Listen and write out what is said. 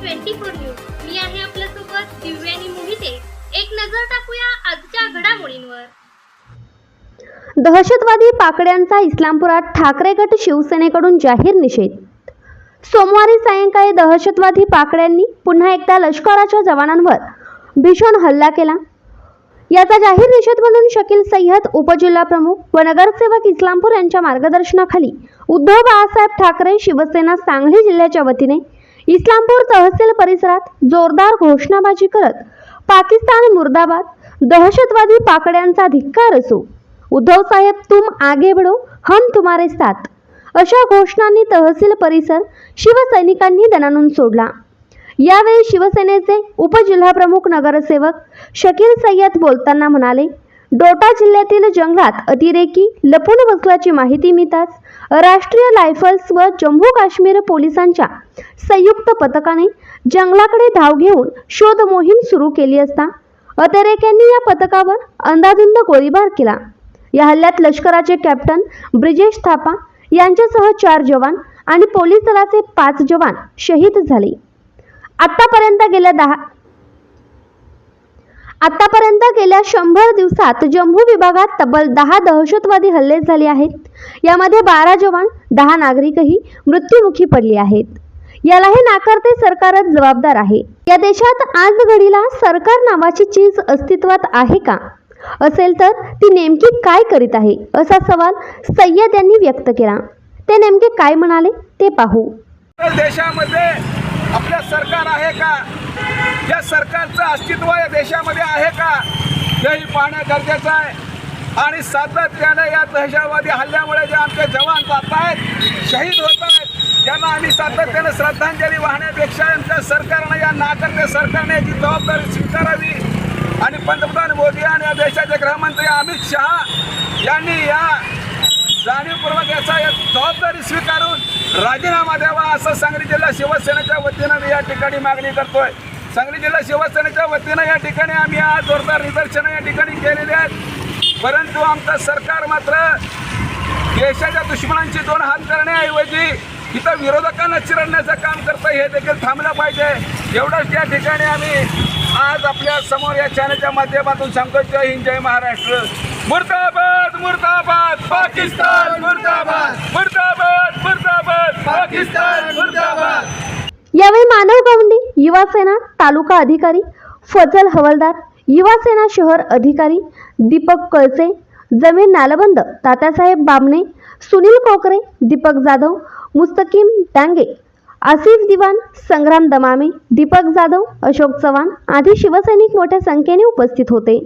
Twenty four news. मी आहे आपल्यासोबत दिव्या मोहिते. एक नजर टाकूया आजच्या घडामोडींवर. दहशतवादी पाकड्यांचा इस्लामपुरात ठाकरे गट शिवसेनेकडून जाहीर निषेध. सोमवारी सायंकाळी दहशतवादी पाकड्यांनी पुन्हा एकदा लष्कराच्या जवानांवर भीषण हल्ला केला. याचा जाहीर निषेध म्हणून शकील सय्यद उपजिल्हाप्रमुख व नगरसेवक इस्लामपूर यांच्या मार्गदर्शनाखाली उद्धव बाळासाहेब ठाकरे शिवसेना सांगली जिल्ह्याच्या वतीने इस्लामपूर तहसील परिसरात जोरदार घोषणाबाजी करत पाकिस्तान मुर्दाबाद दहशतवादी पाकड्यांचा धिक्कार असो. उद्धव साहेब तुम आगे बढ़ो हम तुम्हारे साथ. अशा घोषणांनी तहसील परिसर शिवसैनिकांनी दणानून सोडला. यावेळी शिवसेनेचे उपजिल्हाप्रमुख नगरसेवक शकील सय्यद बोलताना म्हणाले डोटा जिल्ह्यातील जंगलात अतिरेकी लपून बसल्याची माहिती मिळताच राष्ट्रीय रायफल्स व जम्मू काश्मीर पोलिसांच्या संयुक्त पथकाने जंगलाकडे धाव घेऊन शोध मोहीम सुरू केली असता अतिरेक्यांनी या पथकावर अंदाधुंद गोळीबार केला. या हल्ल्यात लष्कराचे कॅप्टन ब्रिजेश थापा यांच्यासह चार जवान आणि पोलीस दलाचे पाच जवान शहीद झाले. आतापर्यंत गेल्या दहा आतापर्यंत गेल्या शंभर दिवसात जम्मू विभागात तब्बल दहा दहशतवादी हल्ले झाले आहेत. यामध्ये बारा जवान दहा नागरिकही मृत्युमुखी पडले आहेत. याला हे नाकारते सरकारच जबाबदार आहे. या देशात आज घडीला सरकार नावाची चीज अस्तित्वात आहे का? असेल तर ती नेमकी काय करीत आहे? असा सवाल सय्यद यांनी व्यक्त केला. ते नेमके काय म्हणाले ते पाहू. देशामध्ये आपलं सरकार आहे का? या सरकारचं अस्तित्व या देशामध्ये आहे का? हेही पाहणं गरजेचं आहे. आणि सातत्यानं या दहशतवादी हल्ल्यामुळे जे आमचे जवान जात आहेत शहीद होत आहेत त्यांना आम्ही सातत्यानं श्रद्धांजली वाहण्यापेक्षा आमच्या सरकारनं या नाकर्त्या सरकारने याची जबाबदारी स्वीकारावी. आणि पंतप्रधान मोदी आणि या देशाचे गृहमंत्री अमित शहा यांनी या जाणीवपूर्वक याचा या जबाबदारी स्वीकारून राजीनामा द्यावा असं सांगली जिल्हा शिवसेनेच्या वतीनं मी या ठिकाणी मागणी करतोय. सांगली जिल्हा शिवसेनेच्या वतीनं या ठिकाणी आम्ही आज जोरदार निदर्शनं या ठिकाणी केलेली आहेत. परंतु आमचं सरकार मात्र देशाच्या दुश्मनांची दोन हात करण्याऐवजी इथं विरोधकांना चिरडण्याचं काम करतं हे देखील थांबलं पाहिजे. एवढंच या ठिकाणी आम्ही आज आपल्यासमोर या चॅनलच्या माध्यमातून सांगतो जय हिंद जय महाराष्ट्र. मुर्दाबाद! मुर्दाबाद पाकिस्तान मुर्दाबाद मुर्दाबाद मुर्दाबाद पाकिस्तान मुर्दाबाद. यावेळी मानव गवंडी युवा सेना तालुका अधिकारी फजल हवलदार युवा सेना शहर अधिकारी दीपक कळसे जमीर नालबंद तात्यासाहेब बामणे सुनील कोकरे दीपक जाधव मुस्तकीम डांगे आसिफ दिवान संग्राम दमामे दीपक जाधव अशोक चव्हाण आदी शिवसैनिक मोठ्या संख्येने उपस्थित होते.